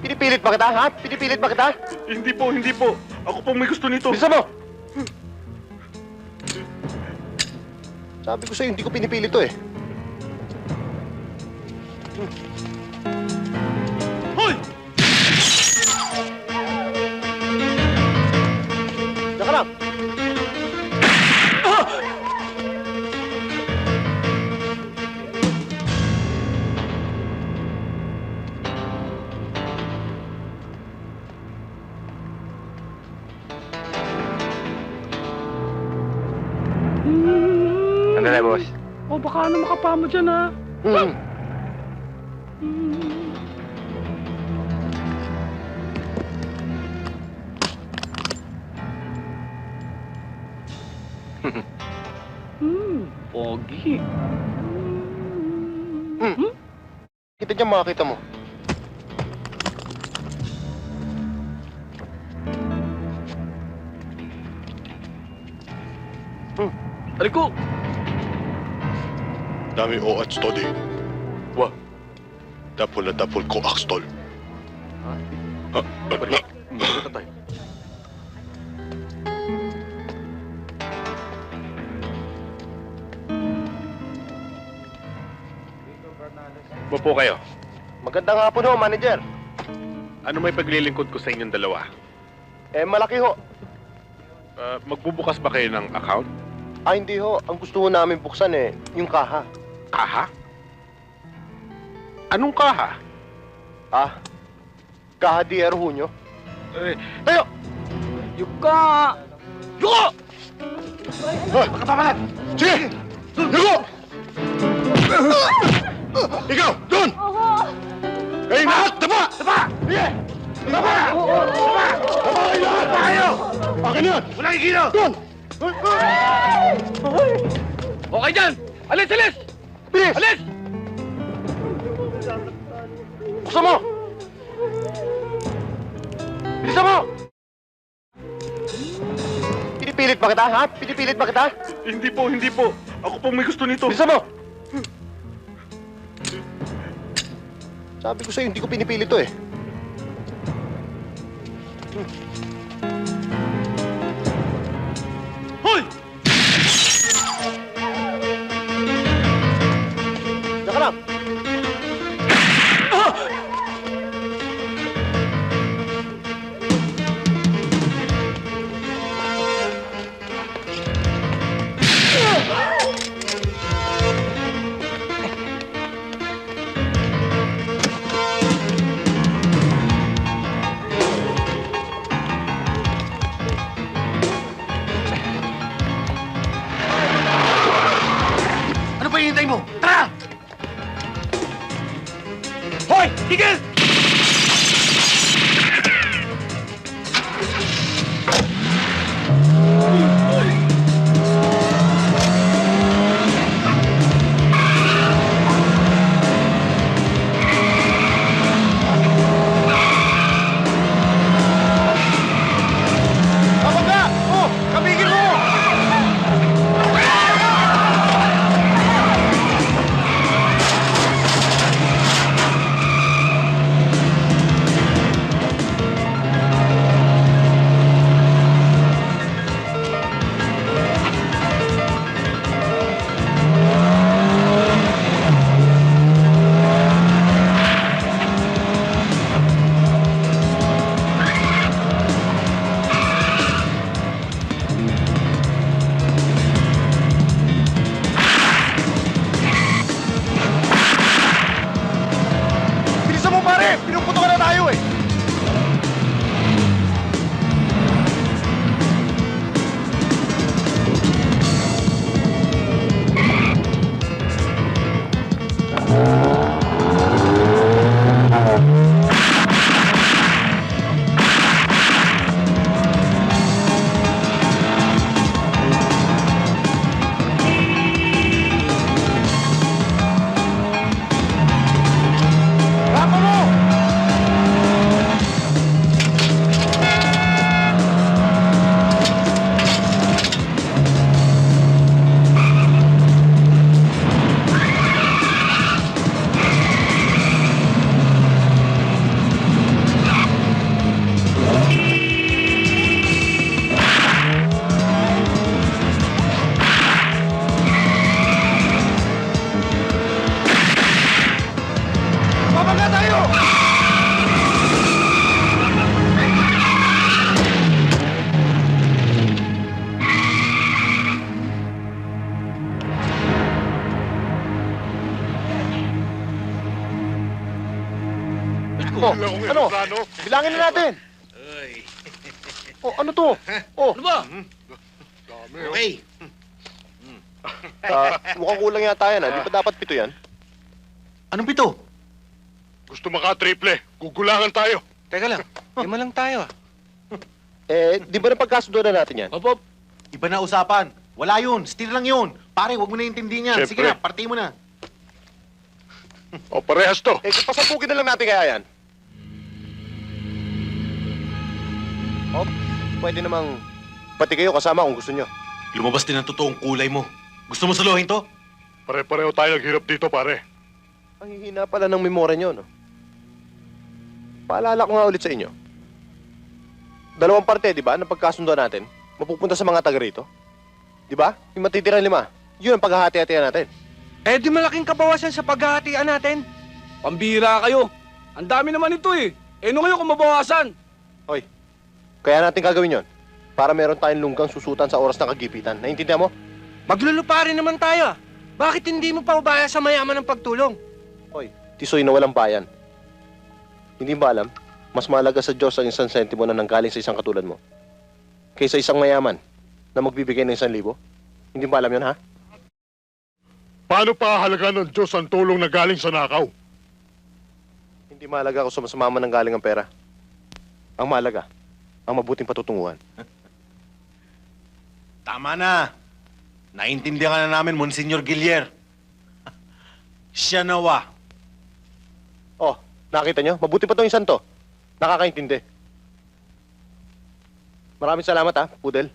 Pinipilit ba kita, ha? Pinipilit ba kita? Hindi po, hindi po. Ako po may gusto nito. Bisa mo! Sabi ko sa'yo, hindi ko pinipilit to eh. Hoy! Baka ano makapamo dyan ha. Hmm. Hmm, pogi. Hmm. Kita niya makakita mo. Aliko! Dami o at study. Wa. Dapol na dapol ko akstol. Ha? Ha? Magkita tayo. Upo kayo. Magandang hapon ho, manager. Ano may paglilingkod ko sa inyong dalawa? Eh, malaki ho. Ah, magbubukas ba kayo ng account? Ah, hindi ho. Ang gusto ho namin buksan eh, yung kaha. Kaha? Anong kaha? Ah, kaha di ho nyo. Eh, Tayo! Yuka! Yuka! Hoy, makapapalat! Sige! Yugo! Ikaw, doon! Kayo lahat, taba! Taba! Sige! Taba! Taba! Taba kayo lahat! Tayo! Akin yan! Walang ikino! Doon! Okay dyan! Alis, alis! Bilis! Alis! Buksan mo! Bilisan mo! Pinipilit ba kita, ha? Pinipilit ba kita? Hindi po, hindi po. Ako po may gusto nito. Bilisan mo! Sabi ko sa'yo, hindi ko pinipilit to eh. Hoy! Hinihintay mo? Tara! Hoy! Tigil! Akong Ano? aeroplano. Bilangin na natin. Oh, ano to? Oh, Ano ba? Dami, oh. Okay. ah, mukhang kulang yata yan. ah. Di ba dapat pito yan? Anong pito? Gusto maka-triple. Gugulangan tayo. Teka lang, lima lang tayo ah. Eh, di ba na pagkasundo na natin yan? Hop. Iba na usapan. Wala yun, still lang yun. Pare, huwag mo na intindihin yan. Sige na, party mo na. O, parehas to. Eh, kung pasapukin na lang natin kaya yan. Oh, pwede namang pati kayo kasama kung gusto nyo. Lumabas din ang totoong kulay mo. Gusto mo saluhin to? Pare-pareho tayo naghirap dito, pare. Ang hihina pala ng memorya nyo, no? Paalala ko nga ulit sa inyo. Dalawang parte, di ba, na pagkasundo natin, mapupunta sa mga taga rito. Di ba? Yung matitirang lima, yun ang paghahati-hatian natin. Eh di malaking kabawasan sa paghahatian natin. Pambira kayo. Ang dami naman ito eh. Eh, ano ngayon kung mabawasan? Hoy, kaya natin gagawin yon para meron tayong lunggang susutan sa oras ng kagipitan. Naintindihan mo? Maglulupa rin naman tayo. Bakit hindi mo pa ubaya sa mayaman ng pagtulong? Hoy, tisoy na walang bayan. Hindi ba alam, mas mahalaga sa Diyos ang isang sentimo na nanggaling sa isang katulad mo kaysa isang mayaman na magbibigay ng isang libo? Hindi ba alam yun, ha? Paano pahalaga ng Diyos ang tulong na galing sa nakaw? Hindi mahalaga kung sa mama nang galing ang pera. Ang mahalaga, ang mabuting patutunguhan. Tama na. Naintindihan na namin, Monsignor Gilier. Siya nawa. Oh, nakita nyo? Mabuti pa tong isang to. Nakakaintindi. Maraming salamat ha, Pudel.